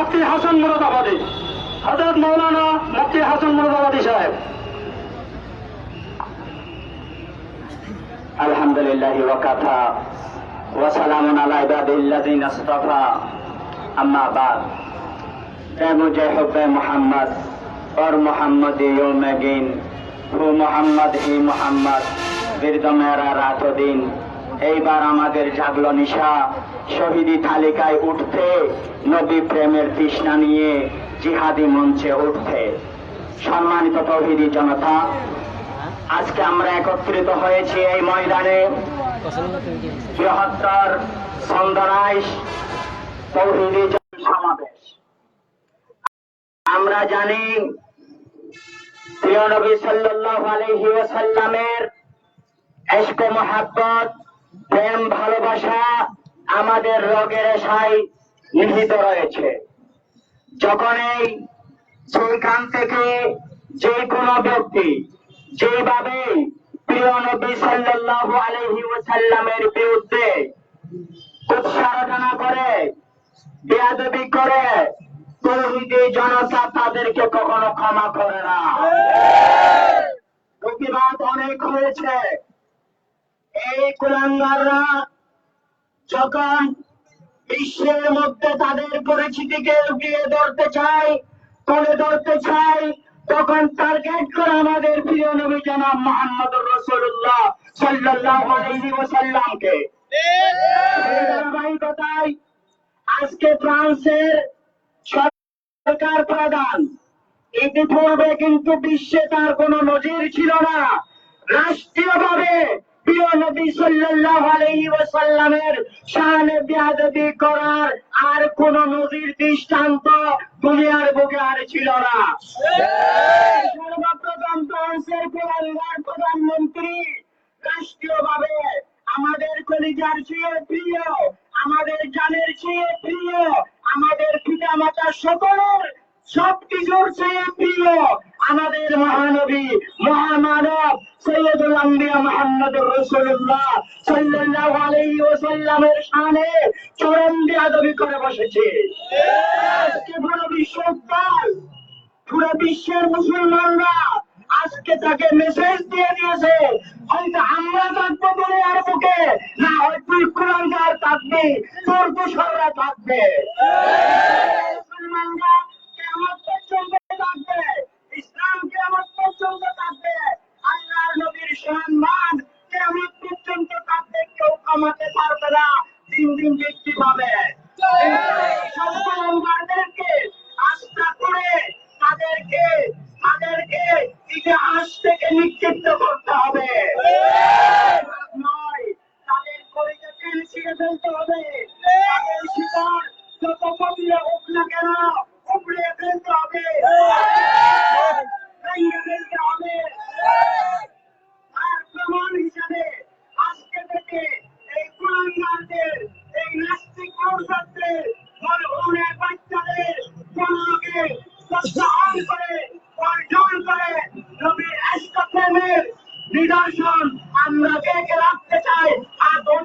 মুফতি হাসান মুরাদাবাদী হজরত মৌলানা মুফতি হাসান মুরাদাবাদী সাহেব আলহামদুলিল্লাহ ওয়াকাফা ওয়াসালামুন আলা ইবাদিল্লাযিনা ইসতাফা আম্মা বাদ এ মুঝে হুব্বে মোহাম্মদ और मोहम्मद योम दिन হু মোহাম্মদ হি মোহাম্মদ বীরদ মেরা রাত ও দিন এইবার আমাদের জাগলো নিশা। শহীদি তালিকায় উঠতে, নবী প্রেমের তৃষ্ণা নিয়ে জিহাদি মঞ্চে উঠতে। সম্মানিত তৌহিদি জনতা, আজকে আমরা একত্রিত হয়েছি এই ময়দানে। বৃহত্তর সন্দরাইশ তৌহিদি সমাবেশ আমরা জানি, প্রিয় নবী সাল্লাল্লাহু আলাইহি ওয়াসাল্লামের মহাব্বত প্রেম ভালোবাসা আমাদের রোগের রেশায় নিহিত রয়েছে। যখন এই সেইখান থেকে যে কোনো ব্যক্তি যেভাবে প্রিয় নবী সাল্লাল্লাহু আলাইহি ওয়াসাল্লামের বিরুদ্ধে কুৎসারটনা করে বেয়াদবি করে তৌহিদি জনতা তাদেরকে কখনো ক্ষমা করে না। প্রতিবাদ অনেক হয়েছে। এই কুলাঙ্গাররা যখন বিশ্বের মধ্যে তাদের পরিচিতিকে লুকিয়ে ধরতে চায়, তুলে ধরতে চায়, তখন টার্গেট করে আমাদের প্রিয় নবী জনাব মোহাম্মদ রসুল্লাহ আলাইহি ওয়াসাল্লামকে। ধারাবাহিকতায় আজকে ফ্রান্সের সরকার প্রধান, ইতিপূর্বে কিন্তু বিশ্বে তার কোনো নজির ছিল না। রাষ্ট্রীয়ভাবে আর কোন দৃষ্টান্ত দুনিয়ার বুকে আর ছিল না। প্রধানমন্ত্রী আমাদের কলিজার চেয়ে প্রিয়, আমাদের জানের চেয়ে প্রিয়, আমাদের পিতা মাতা সকলের সবকিছুর চেয়ে প্রিয় আমাদের মহানবী, মহামানব চরম করে বসেছে। আজকে পুরো বিশ্বকাল পুরো বিশ্বের মুসলমানরা আজকে তাকে মেসেজ দিয়ে দিয়েছে, হয়তো আমরা থাকব বলে আর বুকে, না হয়তো কুলাঙ্গার থাকবে তোর দোসররা থাকবে। ফেলতে হবে। তাদের শিকার, যত কবিলে হোক না কেন, উপড়ে ফেলতে হবে। ফেলতে হবে। আর প্রমাণ হিসাবে আজকে থেকে এই কুলাঙ্গারদের এই নাস্তিক মৌসাদের মরহুমের বাচ্চাদের পণ্যকে প্রত্যাহার করে, অর্জন করে নবীর এষ্ট প্রেমের নিদর্শন আমরা দেখে রাখতে চাই?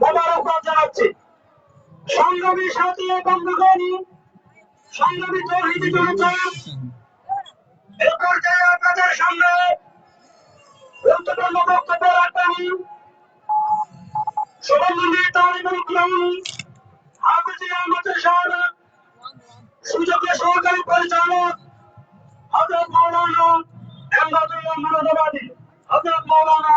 মোবারকবাদ জানাচ্ছি। সংগ্রামী সাথী বন্ধুগণ, সংগ্রামী তৌহিদি জনতা এই পর্যায়ে আপনাদের সামনে গুরুত্বপূর্ণ বক্তব্য রাখবেন শাহ সুযোগ্য সহকারী পরিচালক মুরাদাবাদী হজরত মৌলানা